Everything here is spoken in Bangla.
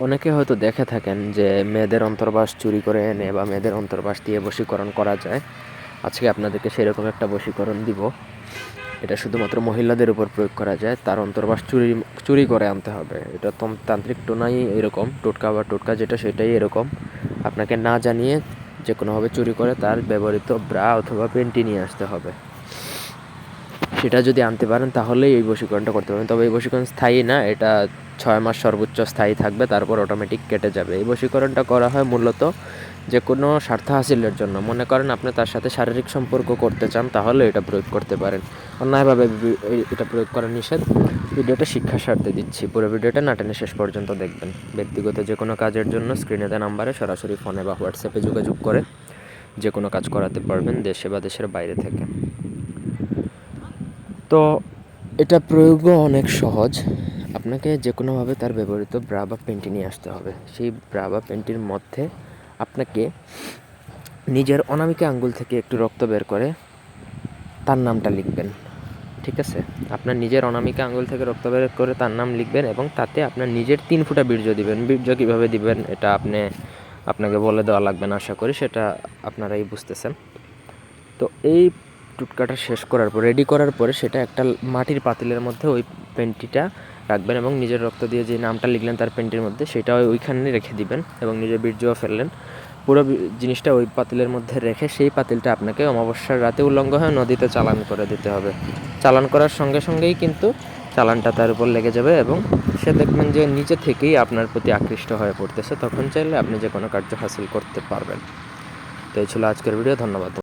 অনেকে হয়তো দেখে থাকেন যে মেয়েদের অন্তর্বাস চুরি করে এনে বা মেয়েদের অন্তর্বাস দিয়ে বশীকরণ করা যায়। আজকে আপনাদেরকে সেরকম একটা বশীকরণ দিব। এটা শুধুমাত্র মহিলাদের উপর প্রয়োগ করা যায়। তার অন্তর্বাস চুরি চুরি করে আনতে হবে। এটা তো তান্ত্রিক টোনাই এরকম, টোটকা বা টোটকা যেটা সেটাই এরকম। আপনাকে না জানিয়ে যে কোনোভাবে চুরি করে তার ব্যবহৃত ব্রা অথবা পেন্টি নিয়ে আসতে হবে। সেটা যদি আনতে পারেন তাহলেই এই বশীকরণটা করতে পারেন তবে এই বশীকরণ স্থায়ী না, এটা ছয় মাস সর্বোচ্চ স্থায়ী থাকবে, তারপর অটোমেটিক কেটে যাবে। এই বশীকরণটা করা হয় মূলত যে কোনো স্বার্থ হাসিলের জন্য। মনে করেন আপনি তার সাথে শারীরিক সম্পর্ক করতে চান, তাহলে এটা প্রয়োগ করতে পারেন। অন্যায়ভাবে এটা প্রয়োগ করা নিষেধ। ভিডিওটা শিক্ষা স্বার্থে দিচ্ছি। পুরো ভিডিওটা নাটেনে শেষ পর্যন্ত দেখবেন। ব্যক্তিগত যে কোনো কাজের জন্য স্ক্রিনে দেওয়া নাম্বারে সরাসরি ফোনে বা হোয়াটসঅ্যাপে যোগাযোগ করে যে কোনো কাজ করাতে পারবেন দেশে বা দেশের বাইরে থেকে। তো এটা প্রয়োগও অনেক সহজ। আপনাকে যে কোনোভাবে তার ব্যবহৃত ব্রা বা পেন্টি নিয়ে আসতে হবে। সেই ব্রা বা পেন্টির মধ্যে আপনাকে নিজের অনামিকা আঙ্গুল থেকে একটু রক্ত বের করে তার নামটা লিখবেন, ঠিক আছে? আপনার নিজের অনামিকা আঙ্গুল থেকে রক্ত বের করে তার নাম লিখবেন এবং তাতে আপনার নিজের তিন ফুটা বীর্য দিবেন। বীর্য কীভাবে দিবেন এটা আপনি, আপনাকে বলে দেওয়া লাগবে না, আশা করি সেটা আপনারাই বুঝতেছেন। তো এই টুটকাটা শেষ করার পর রেডি করার পরে সেটা একটা মাটির পাতিলের মধ্যে ওই পেন্টিটা রাখবেন এবং নিজের রক্ত দিয়ে যে নামটা লিখলেন তার পেন্টির মধ্যে সেটা ওই- ওইখানে রেখে দিবেন এবং নিজের বীর্যও ফেললেন। পুরো জিনিসটা ওই পাতিলের মধ্যে রেখে সেই পাতিলটা আপনাকে অমাবস্যার রাতে উল্লঙ্ঘ হয়ে নদীতে চালান করে দিতে হবে। চালান করার সঙ্গে সঙ্গেই কিন্তু চালানটা তার উপর লেগে যাবে এবং সে দেখবেন যে নিচে থেকেই আপনার প্রতি আকৃষ্ট হয়ে পড়তেছে, তখন চাইলে আপনি যে কোনো কার্য হাসিল করতে পারবেন। তো এই ছিল আজকের ভিডিও, ধন্যবাদ।